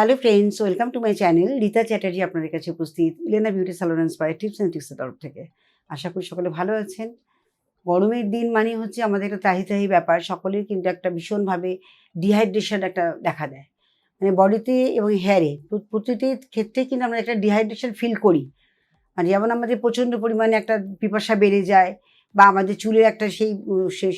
Hello friends welcome to my channel Rita Chatterjee আপনাদের কাছে উপস্থিত। Elena beauty salon inspire tips and টিপসের তরফ থেকে। আশা করি সকলে ভালো আছেন। গরমের দিন মানে হচ্ছে আমাদের একটা তাহি তাহি ব্যাপার। সকলের কিন্তু একটা ভীষণভাবে ডিহাইড্রেশন একটা দেখা দেয়। মানে বডিতে এবং হেয়ারে প্রতিটি ক্ষেত্রে কিন্তু আমরা একটা ডিহাইড্রেশন ফিল করি। মানে যেমন আমাদের প্রচণ্ড পরিমাণে একটা পিপাসা বেড়ে যায় বা আমাদের চুলের একটা সেই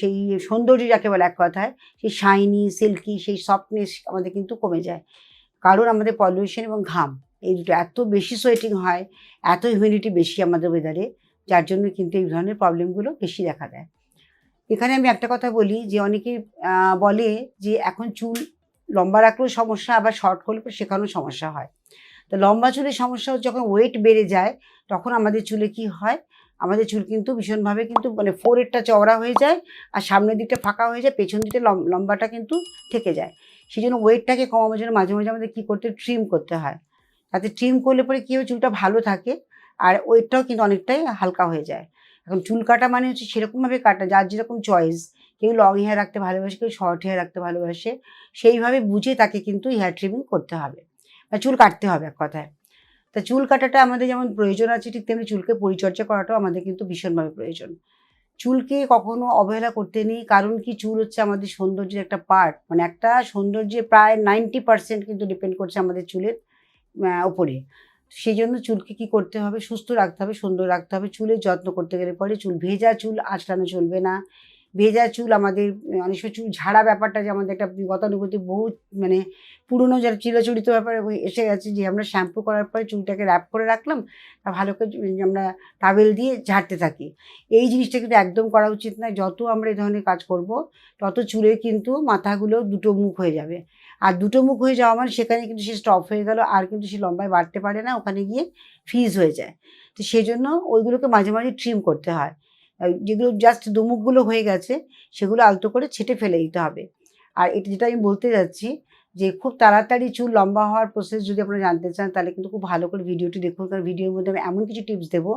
সেই সৌন্দর্য যাকে বলে এক কথায়, সেই শাইনি সিল্কি সেই সফটনেস আমাদের কিন্তু কমে যায়। কারণ আমাদের পলিউশন এবং ঘাম, এই দুটো এত বেশি সোয়েটিং হয়, এত হিউমিডিটি বেশি আমাদের ওয়েদারে যার জন্য কিন্তু এই ধরনের প্রবলেমগুলো বেশি দেখা দেয়। এখানে আমি একটা কথা বলি যে অনেকে বলে যে এখন চুল লম্বা রাখলেও সমস্যা, আবার শর্ট করলে সেখানেও সমস্যা হয়। তো লম্বা চুলের সমস্যা যখন ওয়েট বেড়ে যায়, তখন আমাদের চুলে কি হয়? আমাদের চুল কিন্তু ভীষণভাবে কিন্তু মানে ফোরেরটা চওড়া হয়ে যায়, আর সামনের দিকটা ফাঁকা হয়ে যায়, পেছন দিকটা লম- লম্বাটা কিন্তু থেকে যায়। সেই জন্য ওয়েটটাকে কমানোর জন্য মাঝে মাঝে আমাদের কী করতে ট্রিম করতে হয়। তাতে ট্রিম করলে পরে কী হয়? চুলটা ভালো থাকে আর ওয়েটটাও কিন্তু অনেকটাই হালকা হয়ে যায়। এখন চুল কাটা মানে হচ্ছে সেরকমভাবে কাটা, যার যেরকম চয়েস কেউ লং হেয়ার রাখতে ভালোবাসে, কেউ শর্ট হেয়ার রাখতে ভালোবাসে, সেইভাবে বুঝে তাকে কিন্তু হেয়ার ট্রিমিং করতে হবে বা চুল কাটতে হবে এক কথায়। তা চুল কাটাটা আমাদের যেমন প্রয়োজন আছে, ঠিক তেমনি চুলকে পরিচর্যা করাটাও আমাদের কিন্তু ভীষণভাবে প্রয়োজন। চুলকে কখনো অবহেলা করতে নেই, কারণ কি চুল হচ্ছে আমাদের সৌন্দর্যের একটা পার্ট মানে একটা সৌন্দর্যের প্রায় নাইনটি পার্সেন্ট কিন্তু ডিপেন্ড করছে আমাদের চুলের ওপরে সেই জন্য চুলকে কি করতে হবে? সুস্থ রাখতে হবে, সুন্দর রাখতে হবে। চুলের যত্ন করতে গেলে পরে চুল, ভেজা চুল আঁচড়ানো চলবে না। ভেজা চুল আমাদের অনেক সময় চুল ঝাড়া ব্যাপারটা যে আমাদের একটা গতানুগতি বহু মানে পুরনো যারা চিরাচরিত ব্যাপারে এসে গেছে যে আমরা শ্যাম্পু করার পরে চুলটাকে র্যাপ করে রাখলাম, তা ভালো করে আমরা টাওয়েল দিয়ে ঝাড়তে থাকি। এই জিনিসটা কিন্তু একদম করা উচিত নয়, যত আমরা এই ধরনের কাজ করব, তত চুলের কিন্তু মাথাগুলো দুটো মুখ হয়ে যাবে। আর দুটো মুখ হয়ে যাওয়া মানে সেখানে কিন্তু সে স্টপ হয়ে গেল, আর কিন্তু সে লম্বায় বাড়তে পারে না, ওখানে গিয়ে ফ্রিজ হয়ে যায়। তো সেই জন্য ওইগুলোকে মাঝে মাঝে ট্রিম করতে হয়। যেগুলো জাস্ট দুমুখগুলো হয়ে গেছে, সেগুলো আলতো করে ছেটে ফেলে দিতে হবে। আর এটা যেটা আমি বলতে যাচ্ছি, যে খুব তাড়াতাড়ি চুল লম্বা হওয়ার প্রসেস যদি আপনারা জানতে চান, তাহলে কিন্তু খুব ভালো করে ভিডিওটি দেখুন, কারণ ভিডিওর মধ্যে আমি এমন কিছু টিপস দেবো,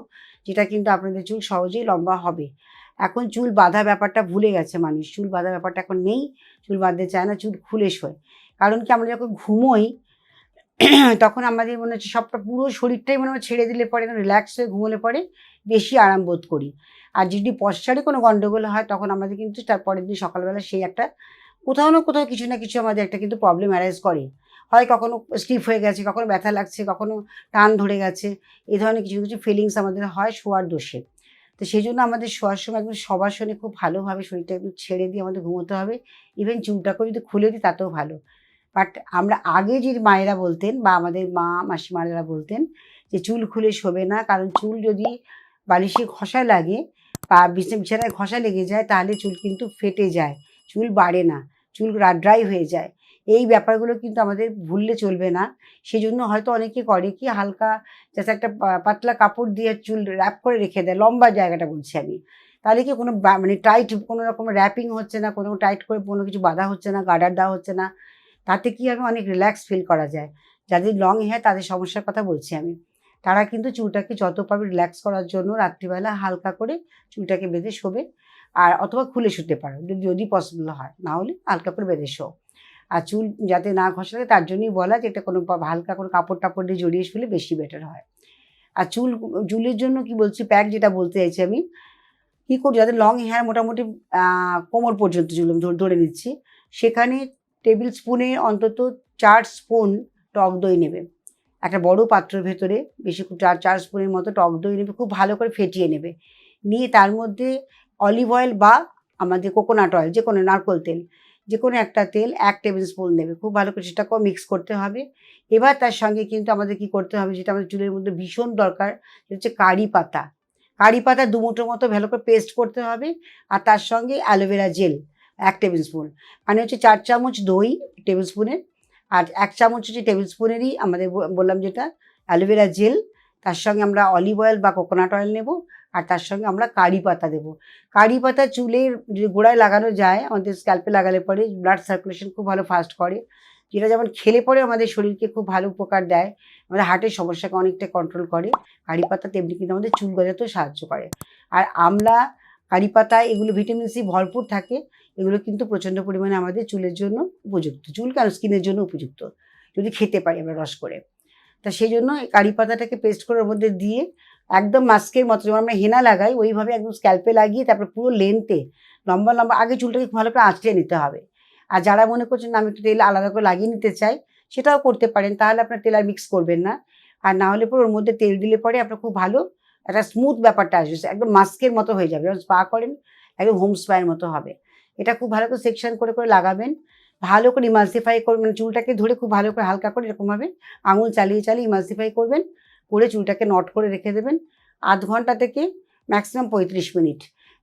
যেটা কিন্তু আপনাদের চুল সহজেই লম্বা হবে। এখন চুল বাঁধা ব্যাপারটা ভুলে গেছে মানুষ, চুল বাঁধা ব্যাপারটা এখন নেই, চুল বাঁধতে চায় না, চুল খুলে শোয়। কারণ কি, আমরা যখন ঘুমোই, তখন আমাদের মনে হচ্ছে সবটা পুরো শরীরটাই মনে হয় ছেড়ে দিলে পরে রিল্যাক্স হয়ে ঘুমোলে পরে বেশি আরাম বোধ করি। আর যদি পশ্চারে কোনো গণ্ডগোল হয়, তখন আমাদের কিন্তু তার পরের দিন সকালবেলা সেই একটা কোথাও না কোথাও কিছু না কিছু আমাদের একটা কিন্তু প্রবলেম অ্যারাইজ করে। হয় কখনো স্লিপ হয়ে গেছে, কখনো ব্যথা লাগছে, কখনো টান ধরে গেছে, এই ধরনের কিছু কিছু ফিলিংস আমাদের হয় শোয়ার দোষে। তো সেই জন্য আমাদের শোয়ার সময় একদম সবার সঙ্গে খুব ভালোভাবে শরীরটা একদম ছেড়ে দিয়ে আমাদের ঘুমোতে হবে। ইভেন চুলটাকেও যদি খুলে দিই, তাতেও ভালো। বাট আমরা আগে যে মায়েরা বলতেন বা আমাদের মা, মাসিমারা বলতেন যে, চুল খুলে শোবে না। কারণ চুল যদি বালিশে ঘষা লাগে বিছানা বিছানায় ঘষা লেগে যায়, তাহলে চুল কিন্তু ফেটে যায়। চুল বাড়ে না, চুল ড্রাই হয়ে যায়। এই ব্যাপারগুলো কিন্তু আমাদের ভুললে চলবে না। সেই জন্য হয়তো অনেকে করে কি, হালকা যাতে একটা পাতলা কাপড় দিয়ে চুল র্যাপ করে রেখে দেয়, লম্বা জায়গাটা বলছি আমি। তাহলে কি কোনো মানে টাইট কোনো রকম র্যাপিং হচ্ছে না, কোনো টাইট করে কোনো কিছু বাধা হচ্ছে না, গার্ডার দেওয়া হচ্ছে না। তাতে কি হবে? অনেক রিল্যাক্স ফিল করা যায়। যাদের লং হেয়ার তাদের সমস্যার কথা বলছি আমি। তারা কিন্তু চুলটাকে যত পারবে রিল্যাক্স করার জন্য রাত্রিবেলা হালকা করে চুলটাকে বেঁধে শোবে আর অথবা খুলে শুতে পারো, যদি পসিবল হয়। না হলে হালকা করে বেঁধে শো আর চুল যাতে না ঘষা তার জন্যই বলা যে, এটা কোনো হালকা কোনো কাপড় টাপড় দিয়ে জড়িয়ে শুলে বেশি বেটার হয়। আর চুল, চুলের জন্য কি বলছি প্যাক যেটা বলতে চাইছি আমি, কী করি যাদের লং হেয়ার মোটামুটি কোমর পর্যন্ত চুল ধরে নিচ্ছি, সেখানে টেবিল স্পুনে অন্তত চার স্পুন টক দই নেবে। একটা বড় পাত্রের ভেতরে বেশি চার চার স্পুনের মতো টক দই নেবে, খুব ভালো করে ফেটিয়ে নেবে। নিয়ে তার মধ্যে অলিভ অয়েল বা আমাদের কোকোনাট অয়েল যে কোনো নারকোল তেল, যে কোনো একটা তেল এক টেবিল স্পুন নেবে। খুব ভালো করে সেটাকেও মিক্স করতে হবে। এবার তার সঙ্গে কিন্তু আমাদের কি করতে হবে, যেটা আমাদের চুলের মধ্যে ভীষণ দরকার, সেটা হচ্ছে কারি পাতা। কারি পাতা দুমুঠোর মতো ভালো করে পেস্ট করতে হবে আর তার সঙ্গে অ্যালোভেরা জেল এক টেবিল স্পুন মানে হচ্ছে চার চামচ দই টেবিল স্পুনের আর এক চামচ হচ্ছে টেবিল স্পুনেরই আমাদের বললাম যেটা অ্যালোভেরা জেল তার সঙ্গে আমরা অলিভ অয়েল বা কোকোনাট অয়েল নেব, আর তার সঙ্গে আমরা কারি পাতা দেবো। কারি পাতা চুলের গোড়ায় লাগানো যায়, আমাদের স্ক্যাল্পে লাগালে পরে ব্লাড সার্কুলেশন খুব ভালো ফাস্ট করে। যেটা যেমন খেলে পরে আমাদের শরীরকে খুব ভালো উপকার দেয়, আমাদের হার্টের সমস্যাকে অনেকটা কন্ট্রোল করে। কারি পাতা তেমনি কিন্তু আমাদের চুল গজাতেও সাহায্য করে। আর আমলা কারি পাতা, এগুলো ভিটামিন সি ভরপুর থাকে। এগুলো কিন্তু প্রচণ্ড পরিমাণে আমাদের চুলের জন্য উপযুক্ত, চুল কেন স্কিনের জন্য উপযুক্ত, যদি খেতে পারি আমরা রস করে। তা সেই জন্য কারি পাতাটাকে পেস্ট করে ওর মধ্যে দিয়ে একদম মাস্কের মতো, যেমন আমরা হেনা লাগাই, ওইভাবে একদম স্ক্যাল্পে লাগিয়ে তারপরে পুরো লেন্থে লম্বা লম্বা, আগে চুলটাকে ভালো করে আঁচড়ে নিতে হবে। আর যারা মনে করছেন আমি একটু তেল আলাদা করে লাগিয়ে নিতে চাই সেটাও করতে পারেন, তাহলে আপনার তেল আর মিক্স করবেন না। আর না হলে পরে ওর মধ্যে তেল দিলে পরে আপনার খুব ভালো একটা স্মুথ ব্যাপারটা আসবে একদম মাস্কের মতো হয়ে যাবে যখন স্পা করেন, একদম হোম স্পায়ের মতো হবে। এটা খুব ভালো করে সেকশন করে করে লাগাবেন, ভালো করে ইমালসিফাই করবেন মানে চুলটাকে ধরে খুব ভালো করে হালকা করে এরকমভাবে আঙুল চালিয়ে চালিয়ে ইমালসিফাই করবেন, করে চুলটাকে নট করে রেখে দেবেন। আধ ঘণ্টা থেকে ম্যাক্সিমাম পঁয়ত্রিশ মিনিট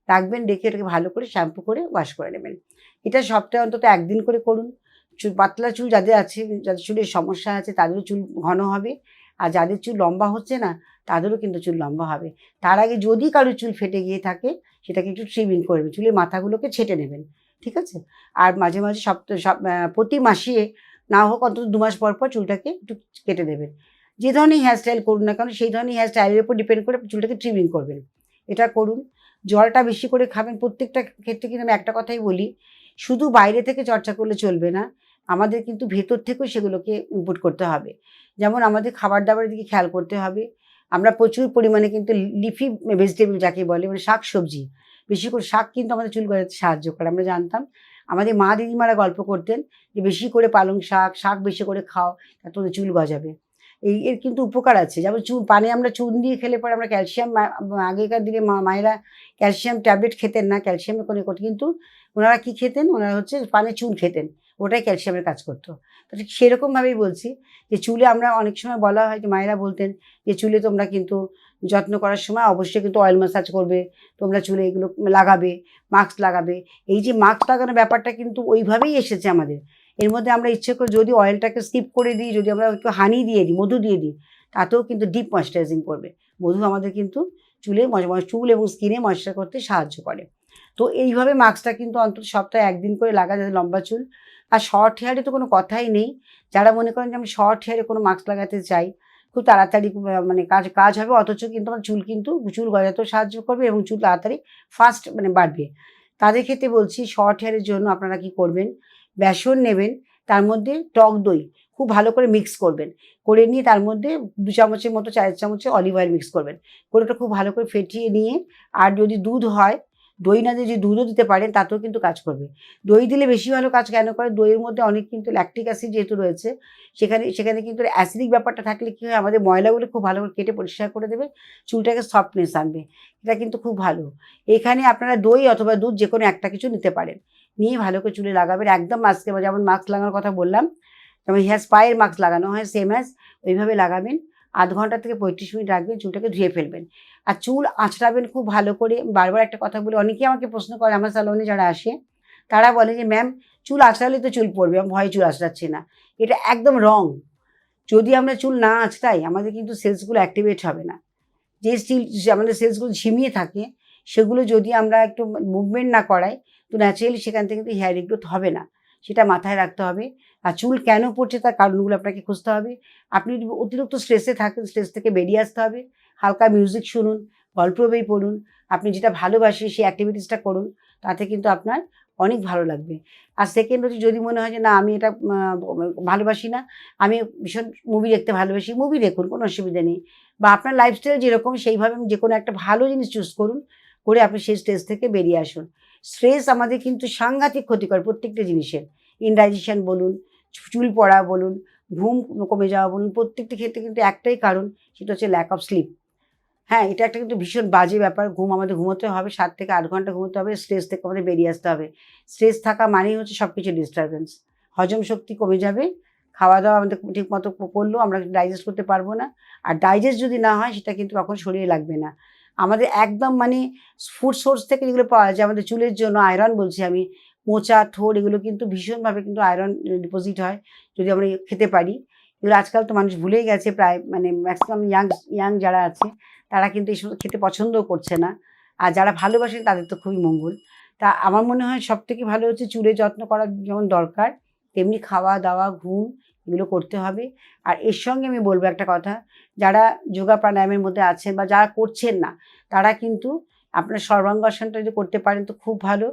রাখবেন, রেখে এটাকে ভালো করে শ্যাম্পু করে ওয়াশ করে নেবেন। এটা সপ্তাহে অন্তত একদিন করে করুন। চুল পাতলা চুল যাদের আছে, যাদের চুলের সমস্যা আছে, তাদেরও চুল ঘন হবে। আর যাদের চুল লম্বা হচ্ছে না তাদেরও কিন্তু চুল লম্বা হবে। তার আগে যদি কারোর চুল ফেটে গিয়ে থাকে, সেটাকে একটু ট্রিমিং করবে চুলের মাথাগুলোকে ছেটে নেবেন, ঠিক আছে? আর মাঝে মাঝে সপ্তাহ প্রতি মাসে না হোক, অন্তত দু মাস পর পর চুলটাকে একটু কেটে দেবেন। যে ধরনের হেয়ারস্টাইল করুন না কেন, সেই ধরনের হেয়ারস্টাইলের উপর ডিপেন্ড করে চুলটাকে ট্রিমিং করবেন। এটা করুন। জলটা বেশি করে খাবেন। প্রত্যেকটা ক্ষেত্রে কিন্তু আমি একটা কথাই বলি, শুধু বাইরে থেকে চর্চা করলে চলবে না, আমাদের কিন্তু ভেতর থেকেও সেগুলোকে ইনপুট করতে হবে। যেমন আমাদের খাবার দাবারের দিকে খেয়াল করতে হবে আমরা প্রচুর পরিমাণে কিন্তু লিফি ভেজিটেবল যাকে বলে মানে শাক সবজি। বেশি করে শাক কিন্তু আমাদের চুল গজাতে সাহায্য করে, আমরা জানতাম। আমাদের মা দিদিমারা গল্প করতেন যে বেশি করে পালং শাক শাক বেশি করে খাও, তা তোমাদের চুল গজাবে। এই এর কিন্তু উপকার আছে। যেমন চুন পানে আমরা চুন দিয়ে খেলে পরে আমরা ক্যালসিয়াম আগেকার দিনে মা, মায়েরা ক্যালসিয়াম ট্যাবলেট খেতেন না, ক্যালসিয়ামের কোনো কিন্তু ওনারা কি খেতেন? ওনারা হচ্ছে পানে চুন খেতেন। ওটাই ক্যালসিয়ামের কাজ করতো। তো সেরকমভাবেই বলছি যে চুলে আমরা অনেক সময় বলা হয় যে মায়েরা বলতেন যে চুলে তোমরা কিন্তু যত্ন করার সময় অবশ্যই কিন্তু অয়েল ম্যাসাজ করবে, তোমরা চুলে এগুলো লাগাবে মাস্ক লাগাবে। এই যে মাস্ক লাগানোর ব্যাপারটা কিন্তু ওইভাবেই এসেছে আমাদের। এর মধ্যে আমরা ইচ্ছে করে যদি অয়েলটাকে স্কিপ করে দিই, যদি আমরা একটু হানি দিয়ে দিই, মধু দিয়ে দিই, তাতেও কিন্তু ডিপ ময়শ্চারাইজিং করবে। মধু আমাদের কিন্তু চুলে চুল এবং স্কিনে ময়শ্চার করতে সাহায্য করে। তো এইভাবে মাস্কটা কিন্তু অন্তত সপ্তাহে একদিন করে লাগা যাতে লম্বা চুল। আর শর্ট হেয়ারে তো কোনো কথাই নেই। যারা মনে করেন যে আমি শর্ট হেয়ারে কোনো মাস্ক লাগাতে চাই, খুব তাড়াতাড়ি মানে কাজ কাজ হবে, অথচ কিন্তু আমার চুল কিন্তু, চুল গজাতেও সাহায্য করবে এবং চুল তাড়াতাড়ি ফাস্ট মানে বাড়বে। তাদের ক্ষেত্রে বলছি শর্ট হেয়ারের জন্য আপনারা কি করবেন? বেসন নেবেন, তার মধ্যে টক দই খুব ভালো করে মিক্স করবেন। করে নিয়ে তার মধ্যে দু চামচের মতো চার চামচে অলিভ অয়েল মিক্স করবেন। করে ওটা খুব ভালো করে ফেটিয়ে নিয়ে, আর যদি দুধ হয় দই না দিয়ে যদি দুধও দিতে পারেন, তাতেও কিন্তু কাজ করবে। দই দিলে বেশি ভালো কাজ কেন করে? দইয়ের মধ্যে অনেক কিন্তু ল্যাকটিক অ্যাসিড যেহেতু রয়েছে, সেখানে সেখানে কিন্তু অ্যাসিডিক ব্যাপারটা থাকলে কী হয়? আমাদের ময়লাগুলো খুব ভালো করে কেটে পরিষ্কার করে দেবে, চুলটাকে সফটনেস আনবে। এটা কিন্তু খুব ভালো। এখানে আপনারা দই অথবা দুধ যে কোনো একটা কিছু নিতে পারেন। নিয়ে ভালো করে চুলে লাগাবেন, একদম মাস্কে যেমন মাস্ক লাগানোর কথা বললাম যেমন হেয়ার স্পায়ের মাস্ক লাগানো হয় সেম অ্যাজ ওইভাবে লাগাবেন। আধ ঘণ্টা থেকে পঁয়ত্রিশ মিনিট রাখবেন, চুলটাকে ধুয়ে ফেলবেন। আর চুল আঁচড়াবেন খুব ভালো করে। বারবার একটা কথা বলি, অনেকেই আমাকে প্রশ্ন করে, আমার স্যালনে যারা আসে, তারা বলে যে ম্যাম চুল আঁচড়ালে তো চুল পড়বে আমি ভয়ে চুল আঁচড়াচ্ছি না। এটা একদম রং যদি আমরা চুল না আঁচড়াই, আমাদের কিন্তু সেলসগুলো অ্যাক্টিভেট হবে না। যে স্টিল আমাদের সেলসগুলো ঝিমিয়ে থাকে, সেগুলো যদি আমরা একটু মুভমেন্ট না করাই, তো ন্যাচারালি সেখান থেকে কিন্তু হেয়ার গ্রোথ হবে না। সেটা মাথায় রাখতে হবে। আর চুল কেন পড়ছে তার কারণগুলো আপনাকে খুঁজতে হবে। আপনি অতিরিক্ত স্ট্রেসে থাকেন স্ট্রেস থেকে বেরিয়ে আসতে হবে। হালকা মিউজিক শুনুন, গল্প বই পড়ুন, আপনি যেটা ভালোবাসেন সেই অ্যাক্টিভিটিসটা করুন, তাতে কিন্তু আপনার অনেক ভালো লাগবে। আর সেকেন্ড হচ্ছে যদি মনে হয় যে, না, আমি এটা ভালোবাসি না, আমি ভীষণ মুভি দেখতে ভালোবাসি মুভি দেখুন, কোনো অসুবিধা নেই। বা আপনার লাইফস্টাইল যেরকম, সেইভাবে যে কোনো একটা ভালো জিনিস চুজ করুন, করে আপনি সেই স্ট্রেস থেকে বেরিয়ে আসুন। স্ট্রেস আমাদের কিন্তু সাংঘাতিক ক্ষতিকর প্রত্যেকটা জিনিসের। ইনডাইজেশন বলুন, চুল পড়া বলুন, ঘুম কমে যাওয়া বলুন, প্রত্যেকটা ক্ষেত্রে কিন্তু একটাই কারণ, সেটা হচ্ছে ল্যাক অফ স্লিপ হ্যাঁ এটা একটা কিন্তু ভীষণ বাজে ব্যাপার, ঘুম আমাদের ঘুমোতে হবে, সাত থেকে আট ঘণ্টা ঘুমোতে হবে স্ট্রেস থেকে আমাদের বেরিয়ে আসতে হবে। স্ট্রেস থাকা মানেই হচ্ছে সব কিছু ডিস্টারবেন্স হজম শক্তি কমে যাবে খাওয়া দাওয়া আমাদের ঠিক মতো করলেও আমরা ডাইজেস্ট করতে পারব না। আর ডাইজেস্ট যদি না হয়, সেটা কিন্তু কখন শরীরে লাগবে না। আমাদের একদম মানে ফুড সোর্স থেকে যেগুলো পাওয়া যায়, আমাদের চুলের জন্য আয়রন বলছি আমি, মোচা থোর এগুলো কিন্তু ভীষণভাবে কিন্তু আয়রন ডিপোজিট হয় যদি আমরা খেতে পারি। এগুলো আজকাল তো মানুষ ভুলেই গেছে প্রায় মানে ম্যাক্সিমাম ইয়াং ইয়াং যারা আছে, তারা কিন্তু এইসব খেতে পছন্দও করছে না। আর যারা ভালোবাসেন তাদের তো খুবই মঙ্গল। তা আমার মনে হয় সব থেকে ভালো হচ্ছে চুলে যত্ন করা যেমন দরকার, তেমনি খাওয়া দাওয়া ঘুম এগুলো করতে হবে। আর এর সঙ্গে আমি বলব একটা কথা, যারা যোগা প্রাণায়ামের মধ্যে আছেন বা যারা করছেন না, তারা কিন্তু আপনার সর্বাঙ্গাসনটা যদি করতে পারেন তো খুব ভালো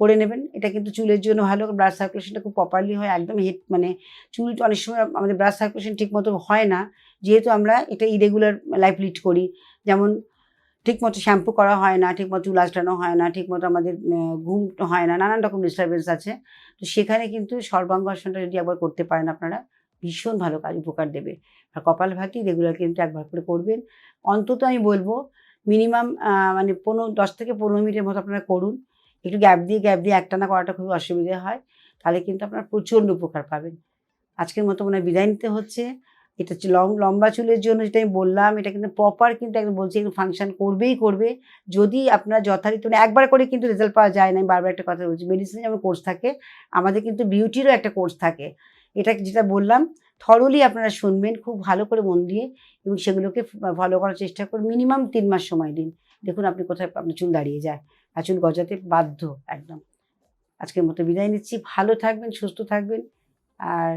করে নেবেন। এটা কিন্তু চুলের জন্য ভালো ব্লাড সার্কুলেশনটা খুব প্রপারলি হয়, একদম হেড মানে চুলটা অনেক সময় আমাদের ব্লাড সার্কুলেশন ঠিক মতো হয় না। যেহেতু আমরা এটা ইরেগুলার লাইফ লিড করি, যেমন ঠিকমতো শ্যাম্পু করা হয় না, ঠিকমতো চুল আঁচড়ানো হয় না, ঠিকমতো আমাদের ঘুম হয় না, নানান রকম ডিস্টারবেন্স আছে। তো সেখানে কিন্তু সর্বাঙ্গাসনটা যদি একবার করতে পারেন আপনারা, ভীষণ ভালো কাজ, উপকার দেবে। আর কপাল ভাতি রেগুলার কিন্তু একবার করে করবেন। অন্তত আমি বলব, মিনিমাম মানে পনেরো, দশ থেকে পনেরো মিনিটের মতো আপনারা করুন। একটু গ্যাপ দিয়ে গ্যাপ দিয়ে একটানা করাটা খুবই অসুবিধা হয়। তাহলে কিন্তু আপনারা প্রচণ্ড উপকার পাবেন। আজকের মতো মনে বিদায় নিতে হচ্ছে। এটা হচ্ছে লং, লম্বা চুলের জন্য যেটা আমি বললাম, এটা কিন্তু প্রপার কিন্তু একদম বলছি ফাংশন করবেই করবে। যদি আপনারা যথারীতি মানে একবার করে কিন্তু রেজাল্ট পাওয়া যায় না, আমি বারবার একটা কথা বলছি মেডিসিনে যেমন কোর্স থাকে, আমাদের কিন্তু বিউটিরও একটা কোর্স থাকে। এটা যেটা বললাম থরলি আপনারা শুনবেন, খুব ভালো করে মন দিয়ে এবং সেগুলোকে ফলো করার চেষ্টা করুন মিনিমাম তিন মাস সময় দিন। দেখুন আপনি কোথায় আপনার চুল দাঁড়িয়ে যায়, আর চুল গজাতে বাধ্য, একদম। আজকের মতো বিদায় নিচ্ছি, ভালো থাকবেন, সুস্থ থাকবেন, আর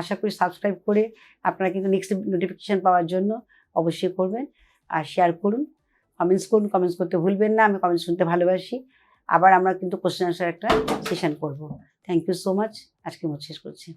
আশা করি সাবস্ক্রাইব করে আপনারা কিন্তু নেক্সট নোটিফিকেশান পাওয়ার জন্য অবশ্যই করবেন আর শেয়ার করুন কমেন্টস করুন কমেন্টস করতে ভুলবেন না, আমি কমেন্টস শুনতে ভালোবাসি। আবার আমরা কিন্তু কোশ্চেন আনসার একটা সেশন করব। থ্যাংক ইউ সো মাচ আজকে মতো শেষ করছি।